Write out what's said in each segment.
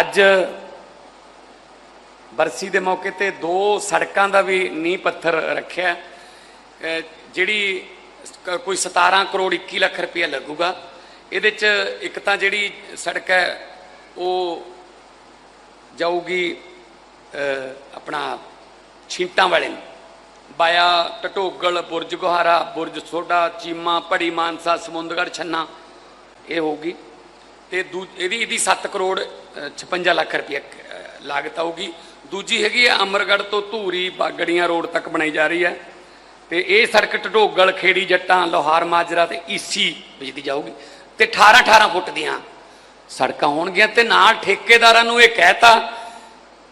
ਅੱਜ ਬਰਸੀ ਦੇ ਮੌਕੇ ਤੇ ਦੋ ਸੜਕਾਂ ਦਾ ਵੀ ਨੀਂਹ ਪੱਥਰ ਰੱਖਿਆ। ਜਿਹੜੀ ਕੋਈ 17 ਕਰੋੜ 21 ਲੱਖ ਰੁਪਇਆ ਲੱਗੂਗਾ। ਇਹਦੇ ਚ ਇੱਕ ਤਾਂ ਜਿਹੜੀ ਸੜਕ ਹੈ, ਉਹ ਜਾਊਗੀ ਆਪਣਾ ਛਿੰਟਾਂ ਵਾਲੇ ਨੂੰ। ਬਾਇਆ ਟਟੋਗਲ, ਬੁਰਜ ਗੁਹਾਰਾ, ਬੁਰਜ ਸੋਡਾ ਚੀਮਾ ਪੜੀ ਮਾਨਸਾ ਸਮੁੰਦਗੜ ਛੰਨਾ, ਇਹ ਹੋਊਗੀ। ਤੇ ਦੂ- ਇਹਦੀ ਇਹਦੀ 7 ਕਰੋੜ ਅ, 56 ਲੱਖ ਰੁਪਏ ਲਾਗਤ ਆਊਗੀ। ਦੂਜੀ ਹੈਗੀ ਹੈ ਅਮਰਗੜ੍ਹ ਤੋਂ ਧੂਰੀ ਬਾਗੜੀਆਂ ਰੋਡ ਤੱਕ ਬਣਾਈ ਜਾ ਰਹੀ ਹੈ। ਤੇ ਇਹ ਸੜਕ ਢਢੋਗਲ ਖੇੜੀ ਜੱਟਾਂ ਲੋਹਾਰ ਮਾਜਰਾ ਤੇ ਈਸੀ ਵਿਚਦੀ ਜਾਊਗੀ। ਤੇ 18 18 ਫੁੱਟ ਦੀਆਂ ਸੜਕਾਂ ਹੋਣਗੀਆਂ ਤੇ ਨਾਲ ਠੇਕੇਦਾਰਾਂ ਨੂੰ ਇਹ ਕਹਿਤਾ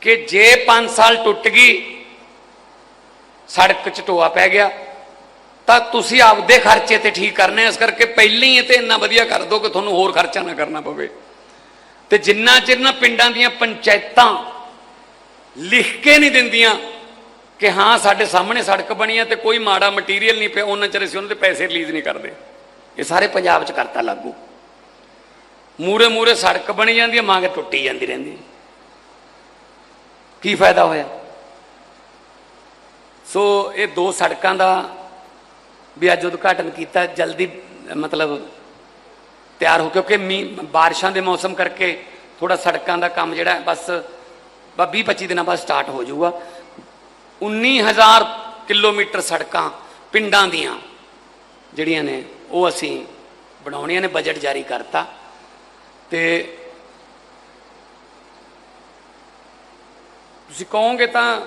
ਕਿ ਜੇ 5 ਸਾਲ ਟੁੱਟ ਗਈ ਸੜਕ 'ਚ ਟੋਆ ਪੈ ਗਿਆ। ਤਾਂ ਤੁਸੀਂ ਆਪਦੇ ਖਰਚੇ ਤੇ ਠੀਕ ਕਰਨੇ ਇਸ ਕਰਕੇ ਪਹਿਲਾਂ ਹੀ ਇਹ ਤੇ ਇੰਨਾ ਵਧੀਆ ਕਰ ਦਿਓ ਕਿ ਤੁਹਾਨੂੰ ਹੋਰ ਖਰਚਾ ਨਾ ਕਰਨਾ ਪਵੇ। ਤੇ ਜਿੰਨਾ ਚਿਰ ਨਾ ਪਿੰਡਾਂ ਦੀਆਂ ਪੰਚਾਇਤਾਂ ਲਿਖ ਕੇ ਨਹੀਂ ਦਿੰਦੀਆਂ ਕਿ ਹਾਂ, ਸਾਡੇ ਸਾਹਮਣੇ ਸੜਕ ਬਣੀ ਹੈ ਤੇ ਕੋਈ ਮਾੜਾ ਮਟੀਰੀਅਲ ਨਹੀਂ ਪਿਆ, ਉਹਨਾਂ ਚਿਰ ਅਸੀਂ ਉਹਨਾਂ ਦੇ ਪੈਸੇ ਰਿਲੀਜ਼ ਨਹੀਂ ਕਰਦੇ। ਇਹ ਸਾਰੇ ਪੰਜਾਬ 'ਚ ਕਰਤਾ ਲਾਗੂ। ਮੂਰੇ ਮੂਰੇ ਸੜਕ ਬਣੀ ਜਾਂਦੀ ਹੈ ਮੰਗ ਟੁੱਟੀ ਜਾਂਦੀ ਰਹਿੰਦੀ। ਕੀ ਫਾਇਦਾ ਹੋਇਆ? ਸੋ ਇਹ ਦੋ ਸੜਕਾਂ ਦਾ ਵੀ ਅੱਜ ਉਦਘਾਟਨ ਕੀਤਾ, ਜਲਦੀ, ਮਤਲਬ ਤਿਆਰ ਹੋ ਕਿਉਂਕਿ ਮੀਂਹ ਬਾਰਿਸ਼ਾਂ ਦੇ ਮੌਸਮ ਕਰਕੇ ਥੋੜਾ ਸੜਕਾਂ ਦਾ ਕੰਮ ਜਿਹੜਾ, ਬਸ 20 25 ਦਿਨਾਂ ਬਾਅਦ ਸਟਾਰਟ ਹੋ ਜਾਊਗਾ। 19000 ਕਿਲੋਮੀਟਰ ਸੜਕਾਂ ਪਿੰਡਾਂ ਦੀਆਂ ਜਿਹੜੀਆਂ ਨੇ, ਉਹ ਅਸੀਂ ਬਣਾਉਣੀਆਂ ਨੇ, ਬਜਟ ਜਾਰੀ ਕਰਤਾ। ਤੇ ਤੁਸੀਂ ਕਹੋਗੇ ਤਾਂ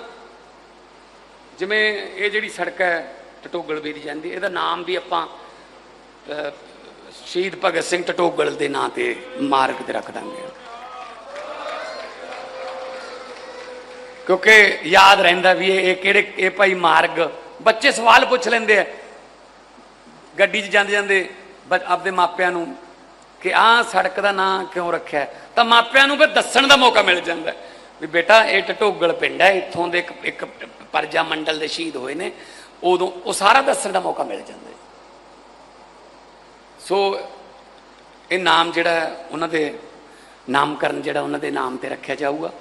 ਜਿਵੇਂ ਇਹ ਜਿਹੜੀ ਸੜਕ ਹੈ ਟਟੋਗਲ ਵੀ ਜਾਂਦੀ। ਇਹਦਾ ਨਾਮ ਵੀ ਆਪਾਂ ਸ਼ਹੀਦ ਭਗਤ ਸਿੰਘ ਟਟੋਗਲ ਦੇ ਨਾਂ ਤੇ ਮਾਰਗ ਤੇ ਰੱਖ ਦਾਂਗੇ। ਕਿਉਂਕਿ ਯਾਦ ਰਹਿੰਦਾ ਵੀ ਇਹ ਕਿਹੜੇ, ਇਹ ਭਾਈ ਮਾਰਗ, ਬੱਚੇ ਸਵਾਲ ਪੁੱਛ ਲੈਂਦੇ ਆ। ਗੱਡੀ 'ਚ ਜਾਂਦੇ ਜਾਂਦੇ ਬ- ਆਪਦੇ ਮਾਪਿਆਂ ਨੂੰ ਕਿ ਆਹ ਸੜਕ ਦਾ ਨਾਂ ਕਿਉਂ ਰੱਖਿਆ? ਤਾਂ ਮਾਪਿਆਂ ਨੂੰ ਫਿਰ ਦੱਸਣ ਦਾ ਮੌਕਾ ਮਿਲ ਜਾਂਦਾ। ਵੀ ਬੇਟਾ, ਇਹ ਟਟੋਗਲ ਪਿੰਡ ਹੈ, ਇੱਥੋਂ ਦੇ ਇੱਕ ਇੱਕ ਪਰਜਾ ਮੰਡਲ ਦੇ ਸ਼ਹੀਦ ਹੋਏ ਨੇ। ਉਦੋਂ ਉਹ ਸਾਰਾ ਦੱਸਣ ਦਾ ਮੌਕਾ ਮਿਲ ਜਾਂਦਾ ਸੋ ਇਹ ਨਾਮ ਜਿਹੜਾ ਉਹਨਾਂ ਦੇ ਨਾਮਕਰਨ ਜਿਹੜਾ ਉਹਨਾਂ ਦੇ ਨਾਮ ਤੇ ਰੱਖਿਆ ਜਾਊਗਾ।